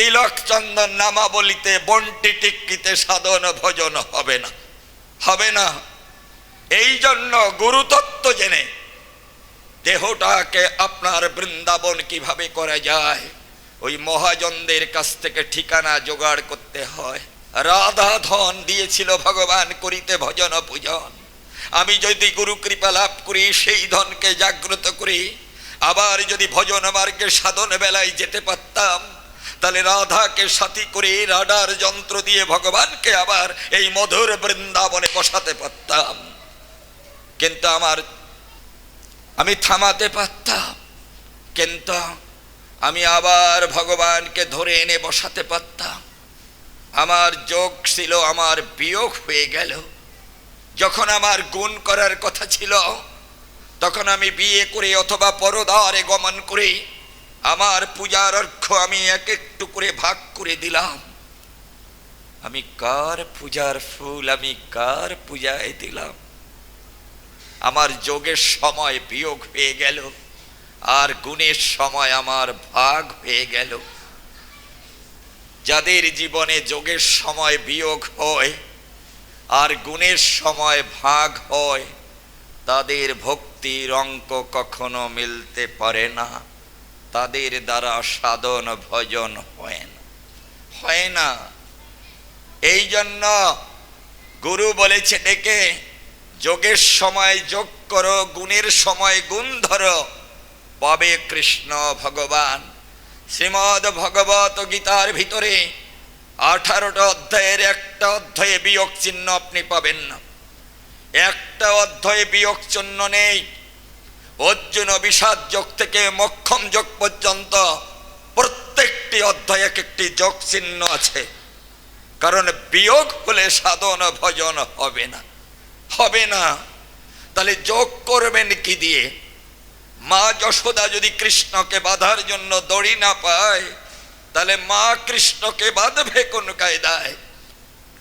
তিলক চন্দন নামাবলিতে বন্টি টিক্কিতে সাধন ভজন হবে না। হবে না। এই জন্য গুরুতত্ত্ব জেনে দেহটাকে আপনার বৃন্দাবন কীভাবে করা যায়, ওই মহাজনদের কাছ থেকে ঠিকানা জোগাড় করতে হয়। রাধা ধন দিয়েছিল ভগবান করিতে ভজন পূজন। আমি যদি গুরু কৃপা লাভ করি, সেই ধনকে জাগ্রত করি, আবার যদি ভজন মার্গে সাধন বেলায় যেতে পারতাম তাহলে রাধাকে সাথী করে রাডার যন্ত্র দিয়ে ভগবানকে আবার এই মধুর বৃন্দাবনে বসাতে পারতাম। কিন্তু আমার, আমি থামাতে পারতাম। কিন্তু আমি আবার ভগবানকে ধরে এনে বসাতে পারতাম। আমার যোগ ছিল, আমার বিয়োগ হয়ে গেল। যখন আমার গুণ করার কথা ছিল, তখন আমি বিয়ে করে অথবা পরদারে গমন করে আমার পূজার অর্ঘ আমি এক একটু করে ভাগ করে দিলাম। আমি কার পূজার ফুল, আমি কার পূজায় দিলাম? আমার যোগের সময় বিয়োগ হয়ে গেল, আর গুণের সময় আমার ভাগ হয়ে গেল। যাদের জীবনে যোগের সময় বিয়োগ হয়, আর গুণের সময় ভাগ হয়, তাদের ভক্তির অঙ্ক কখনো মিলতে পারে না। তাদের দ্বারা সাধন ভজন হয় না। হয় না। এই জন্য গুরু বলেছে, ডেকে যোগের সময় যোগ করো, গুণের সময় গুণ ধরো। পাবে কৃষ্ণ ভগবান। শ্রীমদ ভগবত গীতার ভিতরে আঠারোটা অধ্যায়ের একটা অধ্যায়ে বিয়োগ চিহ্ন আপনি পাবেন না। একটা অধ্যায়ে বিয়োগ চিহ্ন নেই। অর্জুন বিষাদ যোগ থেকে মক্ষম যোগ পর্যন্ত প্রত্যেকটি অধ্যায়ে এক একটি যোগ চিহ্ন আছে। কারণ বিয়োগ হলে সাধন ভজন হবে না। হবে না। তাহলে যোগ করবেন কি দিয়ে? মা যশোদা যদি কৃষ্ণকে বাঁধার জন্য দড়ি না পায়, তাহলে মা কৃষ্ণকে বাঁধবে কোন কায়দায়?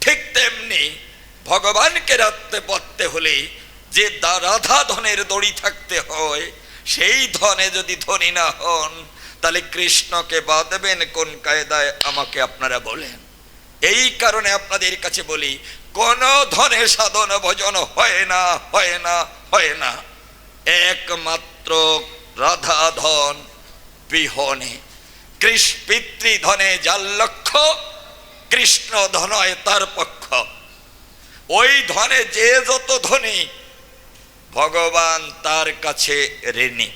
ঠিক তেমনি ভগবানকে রাখতে পড়তে হলে যে রাধা ধনের দড়ি থাকতে হয়, সেই ধনে যদি ধনী না হন, তাহলে কৃষ্ণকে বাঁধবেন কোন কায়দায় আমাকে আপনারা বলেন। এই কারণে আপনাদের কাছে বলি, কোন ধনে সাধন ভজন হয় না হয় না হয় না। একমাত্র রাধা ধন বিহনে। পিতৃধনে যার লক্ষ্য, কৃষ্ণ ধনয় তার পক্ষ। ওই ধনে যে যত ধনী ভগবান তার কাছে ঋণী।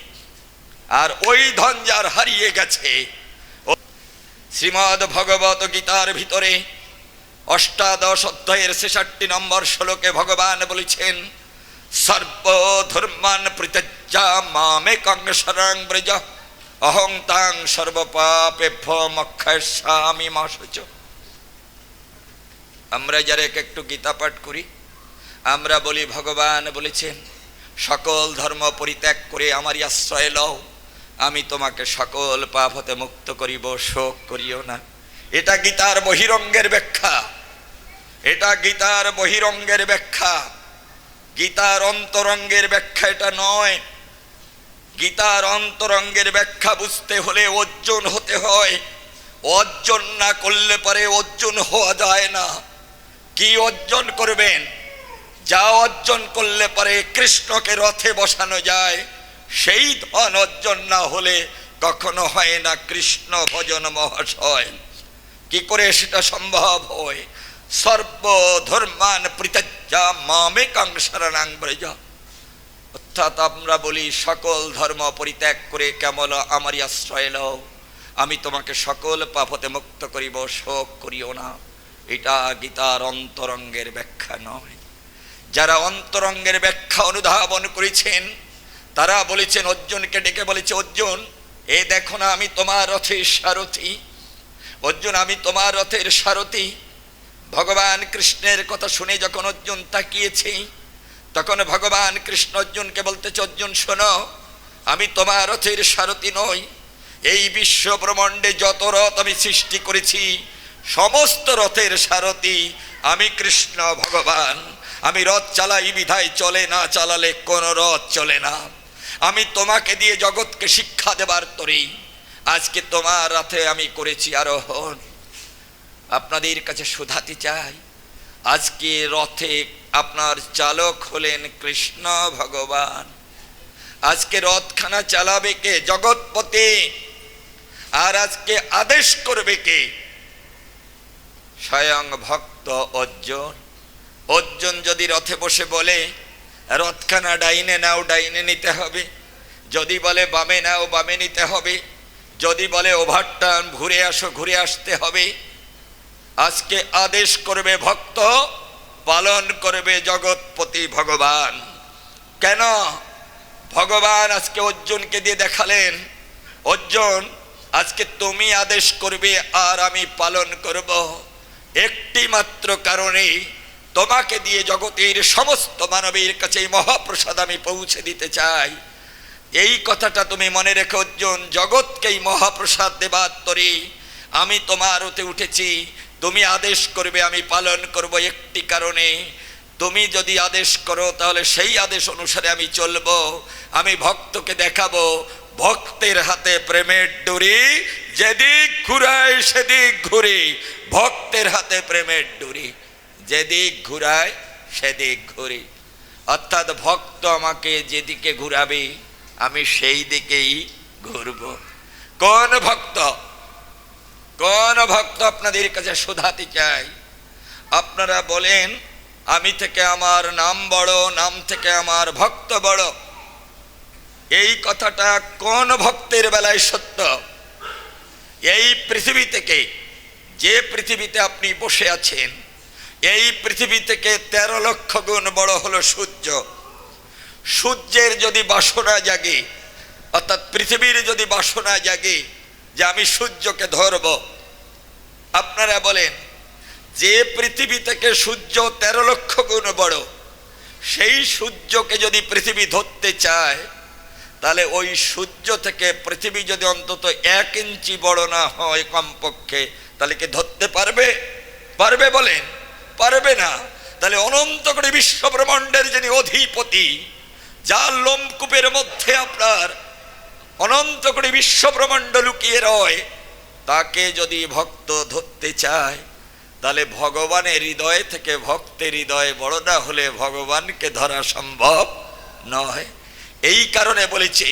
আর ওই ধন যার হারিয়ে গেছে শ্রীমদ ভগবত গীতার ভিতরে অষ্টাদশ অধ্যায়ের ছেষট্টি নম্বর শ্লোকে ভগবান বলেছেন সর্বধর্মান পৃতজ্জা মামে কংসরাং ব্রজ, অহং তাং সর্বপাপেভ্য মক্ষামি মাসুচ। আমরা যারা এক একটু গীতা পাঠ করি, আমরা বলি, ভগবান বলেছেন সকল ধর্ম পরিত্যাগ করে আমারই আশ্রয় লও। আমি তোমাকে সকল পাপ হতে মুক্ত করিব, শোক করিও না। এটা গীতার বহিরঙ্গের ব্যাখ্যা। এটা গীতার বহিরঙ্গের ব্যাখ্যা। গীতার অন্তরঙ্গের ব্যাখ্যা এটা নয়। গীতার অন্তরঙ্গের ব্যাখ্যা বুঝতে হলে অর্জুন হতে হয়। অর্জন না করলে পরে অর্জুন হওয়া যায় না। কি অর্জন করবেন? যা অর্জন করলে পরে কৃষ্ণকে রথে বসানো যায়, সেই ধন অর্জন না হলে কখনো হয় না কৃষ্ণ ভজন মহাশয়। কি করে সেটা সম্ভব হয়? সর্বধর্মান পৃথজ্জা মামে কাংসারাং ব্রজ। অর্থাৎ আমরা বলি, সকল ধর্ম পরিত্যাগ করে কেমন আমারই আশ্রয় লও। আমি তোমাকে সকল পাপতে মুক্ত করিব, শোক করিও না। এটা গীতার অন্তরঙ্গের ব্যাখ্যা নয়। যারা অন্তরঙ্গের ব্যাখ্যা অনুধাবন করেছেন, তারা বলেছেন, অর্জুনকে ডেকে বলেছে, অর্জুন, এ দেখো না আমি তোমার রথের সারথি। অর্জুন, আমি তোমার রথের সারথি। ভগবান কৃষ্ণের কথা শুনে যখন অর্জুন তাকিয়েছি, তখন ভগবান কৃষ্ণ অর্জুনকে বলতেছে, অর্জুন, শোনো, আমি তোমার রথের সারথি নই। এই বিশ্ব ব্রহ্মাণ্ডে যত রথ আমি সৃষ্টি করেছি, সমস্ত রথের সারথি আমি কৃষ্ণ ভগবান। আমি রথ চালাই, বিধায় চলে না চালালে কোনো রথ চলে না। আমি তোমাকে দিয়ে জগৎকে শিক্ষা দেবার তরেই আজকে তোমার রাতে আমি করেছি আরোহণ। আপনাদের কাছে শোধাতে চাই, আজকে রথে আপনার চালক হলেন কৃষ্ণ ভগবান। আজকে রথখানা চালাবে কে? জগৎপতি আর আজকে আদেশ করবে কে? স্বয়ং ভক্ত অর্জুন। অর্জুন যদি রথে বসে বলে, রথখানা ডাইনে নাও, ডাইনে নিতে হবে। যদি বলে, বামে নাও, বামে নিতে হবে। যদি বলে, ওভারটার্ন, ঘুরে আসো, ঘুরে আসতে হবে। আজকে আদেশ করবে ভক্ত, পালন করবে জগৎপতি ভগবান। কেন? ভগবান আজকে অর্জুনকে দিয়ে দেখালেন, অর্জুন, আজকে তুমি আদেশ করবে, আর আমি পালন করব। একটি মাত্র কারণেই তোমাকে দিয়ে জগতের সমস্ত মানবের কাছে এই মহাপ্রসাদ আমি পৌঁছে দিতে চাই। এই কথাটা তুমি মনে রেখে, অর্জুন, জগৎকে এই মহাপ্রসাদ দেবার তরে আমি তোমার ওতে উঠেছি। তুমি আদেশ করবে, আমি পালন করব একটি কারণে। তুমি যদি আদেশ করো, তাহলে সেই আদেশ অনুসারে আমি চলবো, আমি ভক্তকে দেখাবো। ভক্তের হাতে প্রেমের ডুরি, যেদিক ঘুরায় সেদিক ঘুরি। ভক্তের হাতে প্রেমের ডুরি। যেদিক ঘুরায়, সেদিক ঘুরি। অর্থাৎ ভক্ত আমাকে যেদিকে ঘুরাবে, আমি সেই দিকেই ঘুরব। কোন ভক্ত কোন ভক্ত আপনাদের কাছে শোধাতে চাই আপনারা বলেন, আমি থেকে আমার নাম বড়, নাম থেকে আমার ভক্ত বড়। এই কথাটা কোন ভক্তের বেলায় সত্য? এই পৃথিবী থেকে যে পৃথিবীতে আপনি বসে আছেন এই পৃথিবী থেকে তেরো লক্ষ গুণ বড় হলো সূর্য। সূর্যের যদি বাসনা জাগে, অর্থাৎ পৃথিবীর যদি বাসনা জাগে যে আমি সূর্যকে ধরব, আপনারা বলেন, যে পৃথিবী থেকে সূর্য তেরো লক্ষ গুণ বড়, সেই সূর্যকে যদি পৃথিবী ধরতে চায়, তাহলে ওই সূর্য থেকে পৃথিবী যদি অন্তত এক ইঞ্চি বড় না হয় কমপক্ষে, তাহলে কি ধরতে পারবে? পারবে বলেন? পারবে না। তাহলে অনন্ত করে বিশ্ব ব্রহ্মাণ্ডের যিনি অধিপতি, যার লোমকূপের মধ্যে আপনার অনন্ত করে বিশ্ব ব্রহ্মাণ্ড লুকিয়ে রয়, তাকে যদি ভক্ত ধরতে চায়, তাহলে ভগবানের হৃদয় থেকে ভক্তের হৃদয় বড় না হলে ভগবানকে ধরা সম্ভব নয়। এই কারণে বলেছি,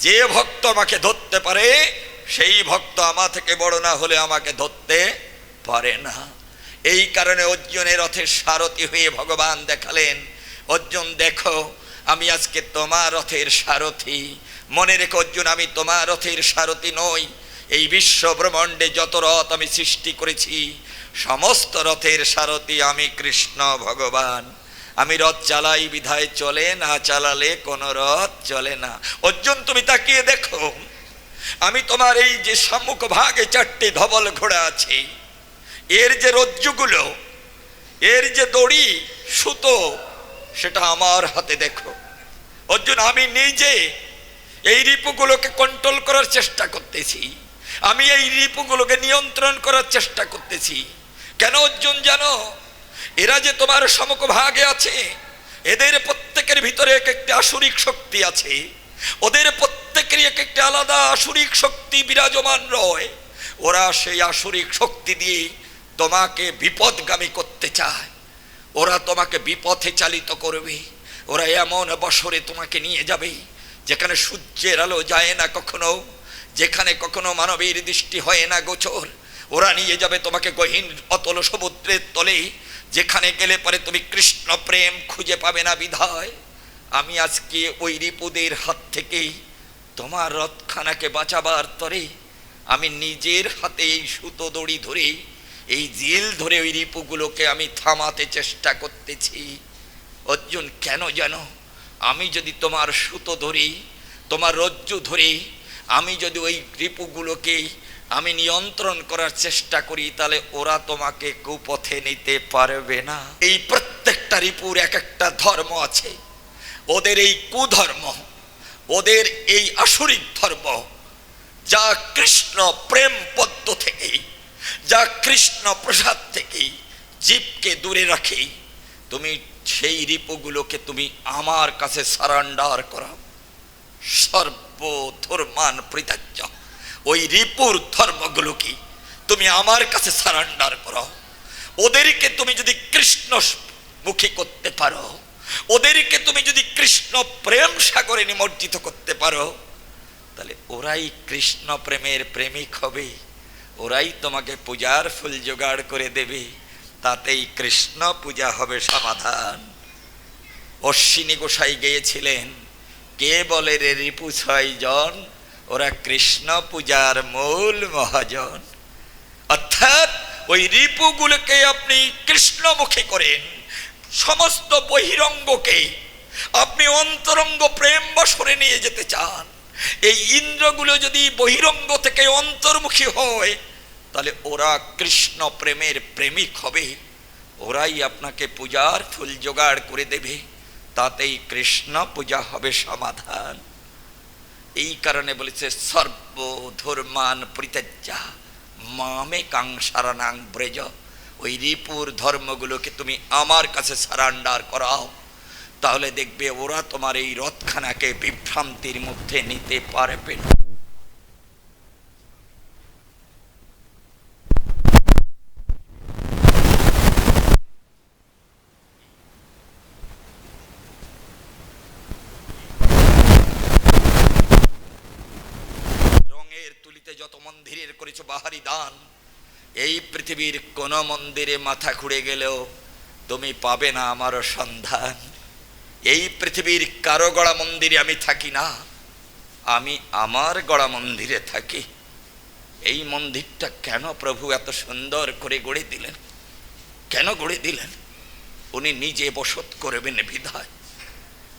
যে ভক্ত আমাকে ধরতে পারে, সেই ভক্ত আমা থেকে বড় না হলে আমাকে ধরতে পারে না। এই কারণে অর্জুনের রথের সারথি হয়ে ভগবান দেখালেন, অর্জুন, দেখো, আমি আজকে তোমার রথের সারথি। মনে রেখো, অর্জুন, আমি তোমার রথের সারথি নই। এই বিশ্ব ব্রহ্মাণ্ডে যত রথ আমি সৃষ্টি করেছি, সমস্ত রথের সারথি আমি কৃষ্ণ ভগবান। আমি রথ চালাই, বিধায় চলে না, চালালে কোন রথ চলে না। অর্জুন, তুমি তাকিয়ে দেখো, আমি তোমার এই যে সম্মুখ ভাগে চারটে ধবল ঘোড়া আছে এর যে রজ্জুগুলো, এর যে দড়ি, সুতো, সেটা আমার হাতে দেখো। অর্জুন, আমি নিজে এই রিপুগুলোকে কন্ট্রোল করার চেষ্টা করতেছি। আমি এই রিপুগুলোকে নিয়ন্ত্রণ করার চেষ্টা করতেছি। কেন অর্জুন, জানো, এরা যে তোমার সমক ভাগে আছে, এদের প্রত্যেকের ভিতরে এক একটি আসরিক শক্তি আছে। ওদের প্রত্যেকেরই এক একটি আলাদা আসরিক শক্তি বিরাজমান রয়। ওরা সেই আসরিক শক্তি দিয়ে তোমাকে বিপদগামী করতে চায়। ওরা তোমাকে বিপথে চালিত করবে। ওরা এমন বছরে তোমাকে নিয়ে যাবে, যেখানে সূর্যের আলো যায় না কখনো, যেখানে কখনো মানবের দৃষ্টি হয় না গোচর। ওরা নিয়ে যাবে তোমাকে গহীন অতল সমুদ্রের তলে, যেখানে গেলে পরে তুমি কৃষ্ণ প্রেম খুঁজে পাবে না বিধায়। আমি আজকে ওই রিপুদের হাত থেকে তোমার রথখানাকে বাঁচাবার তরে, আমি নিজের হাতে এই সুতো দড়ি ধরে এই জেল ধরে ওই রিপুগুলোকে আমি থামাতে চেষ্টা করতেছি। অর্জুন, কেন জানো? আমি যদি তোমার সুতো ধরি, তোমার রজ্জু ধরে, আমি যদি ওই রিপুগুলোকে আমি নিয়ন্ত্রণ করার চেষ্টা করি, তাহলে ওরা তোমাকে কুপথে নিতে পারবে না। এই প্রত্যেকটা রিপুর এক একটা ধর্ম আছে। ওদের এই কুধর্ম, ওদের এই আসরিক ধর্ম, যা কৃষ্ণ প্রেম পদ্ম থেকে যা কৃষ্ণ প্রসাদ থেকে জীবকে দূরে রাখে, তুমি সেই রিপুগুলোকে তুমি আমার কাছে সারান্ডার করাও। সর্বধর্মান পৃতাজ্য ওই রিপুর ধর্মগুলোকে তুমি আমার কাছে সারান্ডার করো ওদেরকে তুমি যদি কৃষ্ণ মুখী করতে পারো, ওদেরকে তুমি যদি কৃষ্ণ প্রেম সাগরে নিমজ্জিত করতে পারো, তাহলে ওরাই কৃষ্ণ প্রেমের প্রেমিক হবে। ওরাই তোমাকে পূজার ফুল জোগাড় করে দেবে। তাতেই কৃষ্ণ পূজা হবে সমাধান। অশ্বিনী গোসাই গিয়েছিলেন। কে বলে রে রিপু ছয় জন? ওরা কৃষ্ণ পূজার মূল মহাজন। অর্থাৎ ওই রিপুগুলোকে আপনি কৃষ্ণমুখী করেন। সমস্ত বহিরঙ্গকে আপনি অন্তরঙ্গ প্রেম বসরে নিয়ে যেতে চান। এই ইন্দ্রগুলো যদি বহিরঙ্গ থেকে অন্তর্মুখী হয় তাহলে ওরা কৃষ্ণ প্রেমের প্রেমিক হবে। ওরাই আপনাকে পূজার ফুল জোগাড় করে দেবে। তাতেই কৃষ্ণ পূজা হবে সমাধান। এই কারণে বলেছে, সর্বধর্মান পরিত্যাজ্যা, মামে কাংসারানাং ব্রেজ। ওই রিপুর ধর্মগুলোকে তুমি আমার কাছে সারান্ডার করাও। তাহলে দেখবে ওরা তোমার এই রথখানাকে বিভ্রান্তির মধ্যে নিতে পারবে না। রঙের তুলিতে যত মন্দিরের করেছ বাহারি দান এই পৃথিবীর কোন মন্দিরে মাথা খুঁড়ে গেলেও তুমি পাবে না আমারও সন্ধান। এই পৃথিবীর কারও গড়া মন্দিরে আমি থাকি না, আমি আমার গড়া মন্দিরে থাকি। এই মন্দিরটা কেন প্রভু এত সুন্দর করে গড়ে দিলেন? কেন গড়ে দিলেন? উনি নিজে বসত করবেন বিধায়।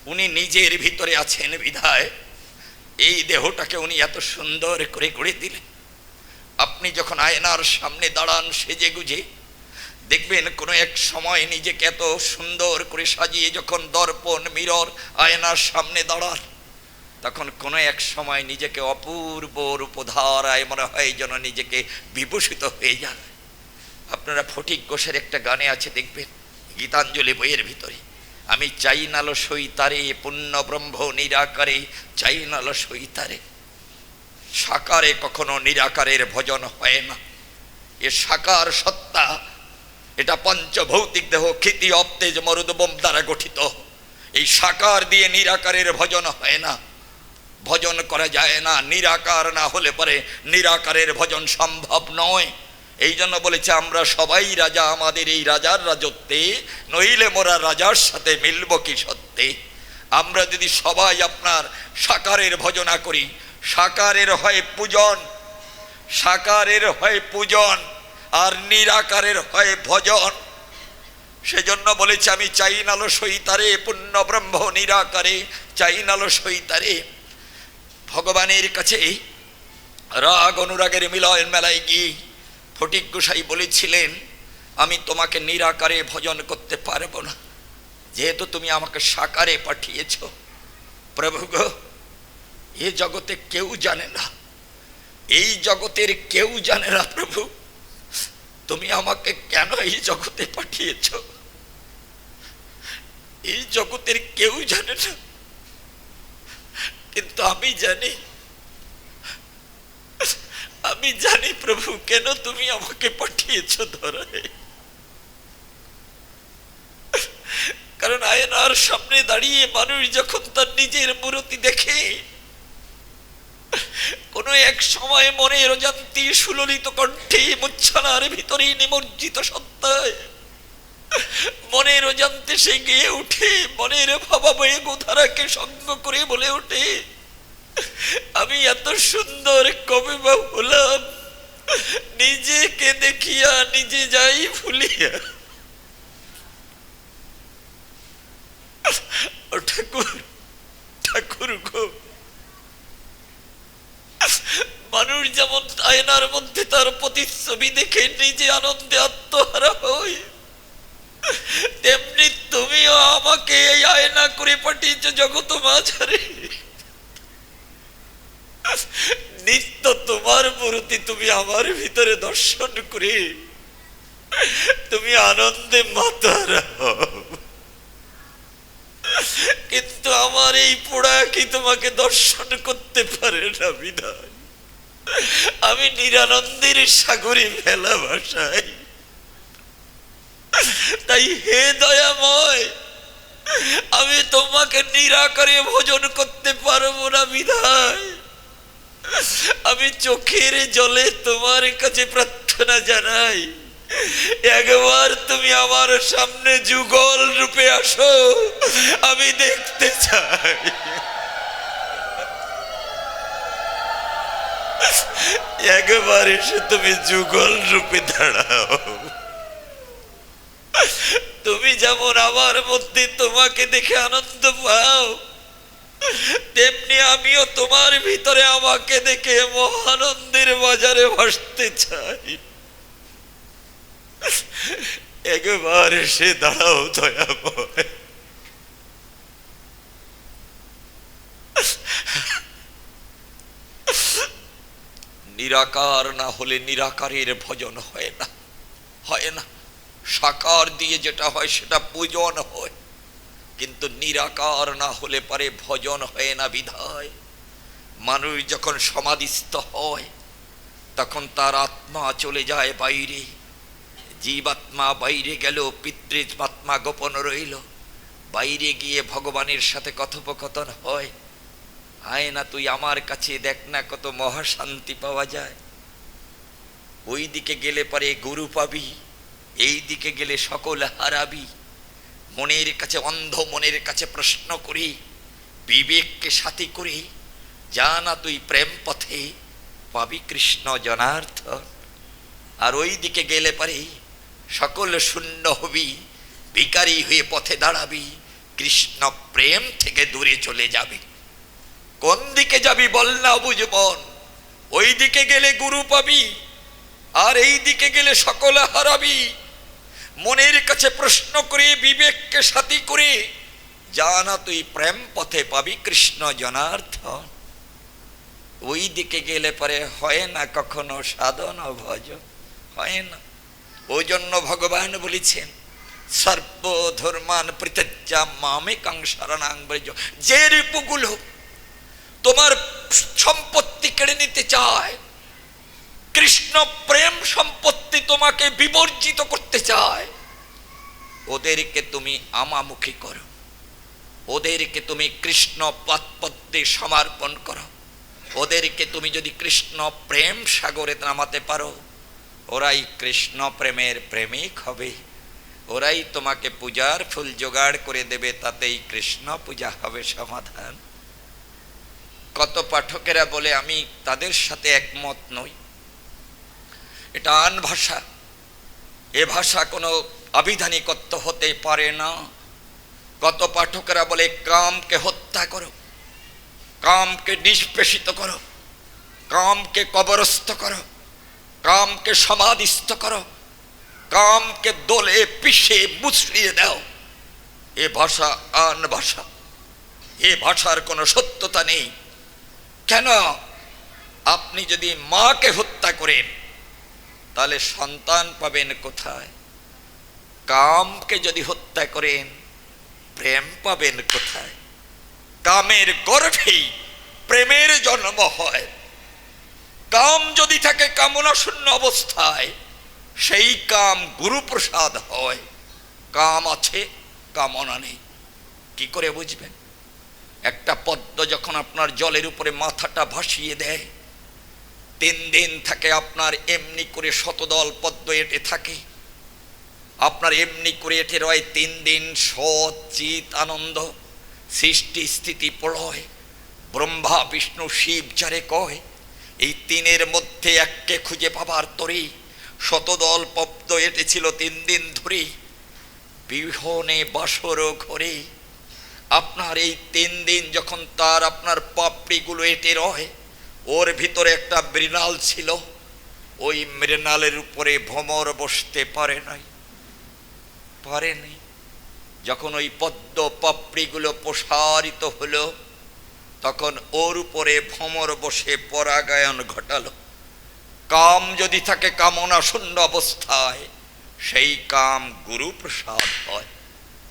উনি নিজের ভিতরে আছেন বিধায়। এই দেহটাকে উনি এত সুন্দর করে গড়ে দিলেন। আপনি যখন আয়নার সামনে দাঁড়ান সেজে গুজে, দেখবেন কোনো এক সময় নিজেকে এত সুন্দর করে সাজিয়ে যখন দর্পণ, মিরর, আয়নার সামনে দাঁড়ান, তখন কোনো এক সময় নিজেকে অপূর্ব রূপধারায় মনে হয় যেন নিজেকে বিভূষিত হয়ে যায় আপনারা ফটিক ঘোষের একটা গানে আছে দেখবেন, গীতাঞ্জলি বইয়ের ভিতরে, আমি চাই নালো সইতারে পুণ্য ব্রহ্ম নিরাকারে, চাই নালো সইতারে সাকারে কখনো নিরাকারের ভজন হয় না। এ সাকার সত্তা, এটা পঞ্চভৌতিক দেহ, ক্ষিতি, অপ্তেজ মরুদবম দ্বারা গঠিত। এই সাকার দিয়ে নিরাকারের ভজন হয় না। ভজন করা যায় না, নিরাকার না হলে পরে নিরাকারের ভজন সম্ভব নয়। এই জন্য বলেছে, আমরা সবাই রাজা, আমাদের এই রাজার রাজত্বে, নইলে মোরা রাজার সাথে মিলব কি সত্যে? আমরা যদি সবাই আপনার সাকারের ভজনা করি সাকারের হয় পূজন, সাকারের হয় পূজন, আর নিরাকারের হয় ভজন। সেজন্য বলেছে, আমি চাই নালো সইতারে পুণ্য ব্রহ্ম নিরাকারে, চাই নালো সইতারে ভগবানের কাছে রাগ, অনুরাগের মিলন মেলায় গিয়ে ফটিক গোসাই বলেছিলেন, আমি তোমাকে নিরাকারে ভজন করতে পারব না। যেহেতু তুমি আমাকে সাকারে পাঠিয়েছ, প্রভু গো এ জগতে কেউ জানে না। এই জগতের কেউ জানে না, প্রভু। তুমি আমাকে কেন এই জগতে পাঠিয়েছ? এই জগতের কেউ জানে না। কিন্তু আমি জানি। আমি জানি, প্রভু, কেন তুমি আমাকে পাঠিয়েছ ধরায় কারণ আয়নার সামনে দাঁড়িয়ে মানুষ যখন তার নিজের মূর্তি দেখে কোন এক সময় মনের অজান্তি সুললিত কণ্ঠে মুচ্ছানার ভিতরে নিমজ্জিত সত্তায়। মনের অজান্তে সে গিয়ে উঠে, মনের ভাবাবয়ে গোধারাকে সঙ্গ করে বলে ওঠে, আমি এত সুন্দর কবে বা হলাম, নিজেকে দেখিয়া নিজে যাই ভুলিয়া। ঠাকুর ঠাকুর গো মানুষ যেমন আয়নার মধ্যে তার প্রতিচ্ছবি দেখে নিজে আনন্দে আত্মহারা হয়, তেমনি তুমিও আমাকে এই আয়না করে পাঠিয়েছ জগত মাঝারে নিত্য তোমার মূর্তি তুমি আমার ভিতরে দর্শন করে তুমি আনন্দে মাতারা। কিন্তু আমার এই পোড়া কি তোমাকে দর্শন করতে পারে না বিধান আমি নিরানন্দের সাগরে ফেলা ভাষাই তাই হে দয়াময়, আমি তোমাকে নিরাকারে ভোজন করতে পারব না, বিধায়। আমি চোখের জলে তোমার কাছে প্রার্থনা জানাই। একবার তুমি আমার সামনে যুগল রূপে আসো, আমি দেখতে চাই। একবার এসে তুমি যুগল রূপে দাঁড়াও। তুমি যেমন আমার মধ্যে তোমাকে দেখে আনন্দ পাও, তেমনি আমিও তোমার ভিতরে আমাকে দেখে মহানন্দের বাজারে ভাসতে চাই। একবার এসে দাঁড়াও দয়াময় নিরাকার না হলে নিরাকারের ভজন হয় না। হয় না। সাকার দিয়ে যেটা হয় সেটা পূজন হয়। কিন্তু নিরাকার না হলে পারে ভজন হয় না বিধায়। মানুষ যখন সমাধিস্থ হয়, তখন তার আত্মা চলে যায় বাইরে। জীবাত্মা বাইরে গেল পিতৃত্মাত্মা গোপন রইল। বাইরে গিয়ে ভগবানের সাথে কথোপকথন হয়। আয় না তুই আমার কাছে, দেখ না কত মহাশান্তি পাওয়া যায়। ওই দিকে গেলে পরে গুরু পাবি, এই দিকে গেলে সকল হারাবি। মনের কাছে অন্ধ, মনের কাছে প্রশ্ন করি, বিবেককে সাথী করি। যা না তুই প্রেম পথে, পাবি কৃষ্ণ জনার্থ আর ওই দিকে গেলে পারে সকল শূন্য হবি, ভিকারি হয়ে পথে দাঁড়াবি, কৃষ্ণ প্রেম থেকে দূরে চলে যাবে। কোন দিকে যাবি বল না বুঝবন ওই দিকে গেলে গুরু পাবি, আর এই দিকে গেলে সকলে হারাবি। মনের কাছে প্রশ্ন করে, বিবেককে সাথী করে, জানা তুই প্রেম পথে পাবি কৃষ্ণ জনার্থ। ওই দিকে গেলে পরে হয় না কখনো সাধন ভজ হয় না। ওই জন্য ভগবান বলেছেন, সর্বধর্মান পৃথজ্জা মামে কাংসারণাং যে রূপগুলো তোমার সম্পত্তি কেড়ে নিতে চায়, কৃষ্ণ প্রেম সম্পত্তি তোমাকে বিবর্জিত করতে চায়, ওদেরকে তুমি আমামুখী করো। ওদেরকে তুমি কৃষ্ণ পথপত্তে সমর্পণ করো। ওদেরকে তুমি যদি কৃষ্ণ প্রেম সাগরে নামাতে পারো ওরাই কৃষ্ণ প্রেমের প্রেমিক হবে। ওরাই তোমাকে পূজার ফুল জোগাড় করে দেবে, তাতেই কৃষ্ণ পূজা হবে সমাধান। কত পাঠকেরা বলে, আমি তাদের সাথে একমত নই। এটা আন ভাষা। এ ভাষা কোনো আবিধানিকত্ব হতে পারে না। কত পাঠকেরা বলে, কামকে হত্যা করো, কামকে নিষ্পেষিত করো, কামকে কবরস্থ করো। কামকে সমাধিস্থ করো। কামকে দোলে, পিষে মুসড়িয়ে দাও। এ ভাষা আন ভাষা। এ ভাষার কোনো সত্যতা নেই। কেন? আপনি যদি মাকে হত্যা করেন, তাহলে সন্তান পাবেন কোথায়? কামকে যদি হত্যা করেন, প্রেম পাবেন কোথায়? কামের গর্ভেই প্রেমের জন্ম হয়। কাম যদি থাকে কামনা শূন্য অবস্থায়, সেই কাম গুরুপ্রসাদ হয়। কাম আছে, কামনা নেই। কি করে বুঝবেন? একটা পদ্ম যখন আপনার জলের উপরে মাথাটা ভাসিয়ে দেয়, তিন দিন থাকে আপনার এমনি করে শতদল পদ্ম এটে থাকে। আপনার এমনি করে এটে রয় তিন দিন সৎ চিত আনন্দ, সৃষ্টি স্থিতি প্রলয়। ব্রহ্মা, বিষ্ণু, শিব যারে কয় এই তিনের মধ্যে এককে খুঁজে পাবার তরে শতদল পদ্ম এটেছিল তিন দিন ধরে। বিহনে বাসর ঘরে আপনার এই তিন দিন যখন তার আপনার পাপড়িগুলো এটে রয়, ওর ভিতরে একটা মৃণাল ছিল। ওই মৃণালের উপরে ভ্রমর বসতে পারে নাই। পারেনি যখন ওই পদ্ম পাপড়িগুলো প্রসারিত হলো তখন ওর উপরে ভমর বসে পরাগায়ন ঘটালো। কাম যদি থাকে কামনা শূন্য অবস্থায়, সেই কাম গুরু প্রসাদ হয়।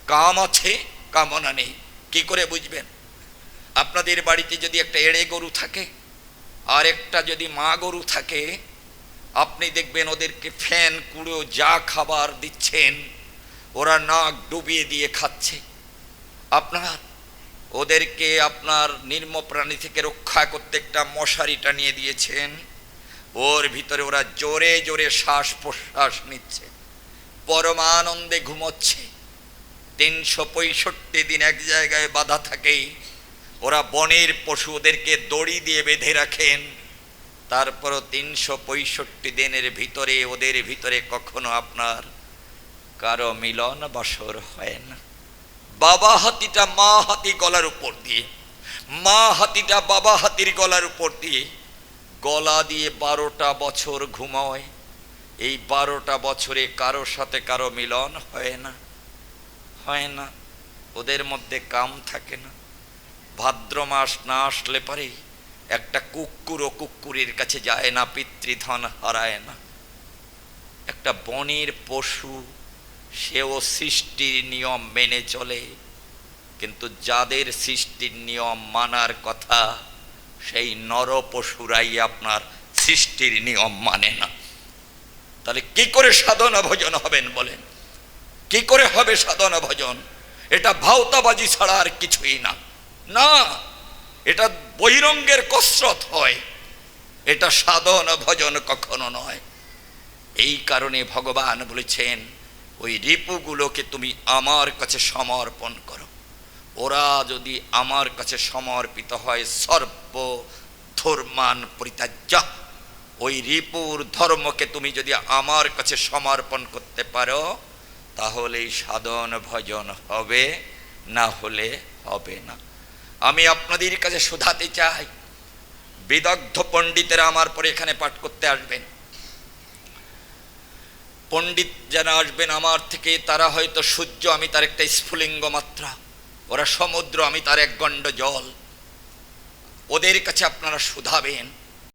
কাম আছে, কামনা নেই, কি করে বুঝবেন? আপনাদের বাড়িতে যদি একটা এড়ে গরু থাকে, আর একটা যদি মা গরু থাকে, আপনি দেখবেন ওদেরকে ফ্যান, কুড়ো, যা খাবার দিচ্ছেন, ওরা নাক ডুবিয়ে দিয়ে খাচ্ছে। আপনার ওদেরকে আপনার নির্ম প্রাণী থেকে রক্ষা করতে একটা মশারি টানিয়ে দিয়েছেন। ওর ভিতরে ওরা জোরে জোরে শ্বাস প্রশ্বাস নিচ্ছে। পরমানন্দে ঘুমোচ্ছে। তিনশো পঁয়ষট্টি দিন এক জায়গায় বাধা থাকেই। ওরা বনের পশু ওদেরকে দড়ি দিয়ে বেঁধে রাখেন। তারপরও তিনশো পঁয়ষট্টি দিনের ভিতরে ওদের ভিতরে কখনো আপনার কারও মিলন বাসর হয় না। বাবা হাতিটা মা হাতি গলার উপর দিয়ে, মা হাতিটা বাবা হাতির গলার উপর দিয়ে গলা দিয়ে বারোটা বছর ঘুমায়। এই বারোটা বছরে কারও সাথে কারও মিলন হয় না হয় না। ওদের মধ্যে কাম থাকে না। ভাদ্র মাস না আসলে পরে একটা কুকুর ও কুকুরের কাছে যায় না, পিতৃধন হারায় না। একটা বনের পশু সেও সৃষ্টির নিয়ম মেনে চলে, কিন্তু যাদের সৃষ্টির নিয়ম মানার কথা, সেই নর পশুরাই আপনার সৃষ্টির নিয়ম মানে না। তাহলে কি করে সাধনা ভোজন হবেন বলেন? কি করে হবে সাধনা ভজন? এটা ভাওতাবাজি ছাড়া আর কিছুই না। না, এটা বহিরঙ্গের কসরত হয়। এটা সাধন ভজন কখনো নয়। এই কারণে ভগবান বলেছেন ওই রিপুগুলোকে তুমি আমার কাছে সমর্পণ করো। ওরা যদি আমার কাছে সমর্পিত হয় সর্ব ধর্মান পরিত্যাজ্য। ওই রিপুর ধর্মকে তুমি যদি আমার কাছে সমর্পণ করতে পারো, তাহলেই সাধন ভজন হবে, না হলে হবে না। আমি আপনাদের কাছে শোধাতে চাই। বিদগ্ধ পণ্ডিতেরা আমার পরে এখানে পাঠ করতে আসবেন। পণ্ডিত যারা আসবেন আমার থেকে, তারা হয়তো সূর্য, আমি তার একটা স্ফুলিঙ্গ মাত্রা। ওরা সমুদ্র, আমি তার এক গণ্ড জল ওদের কাছে আপনারা শুধাবেন।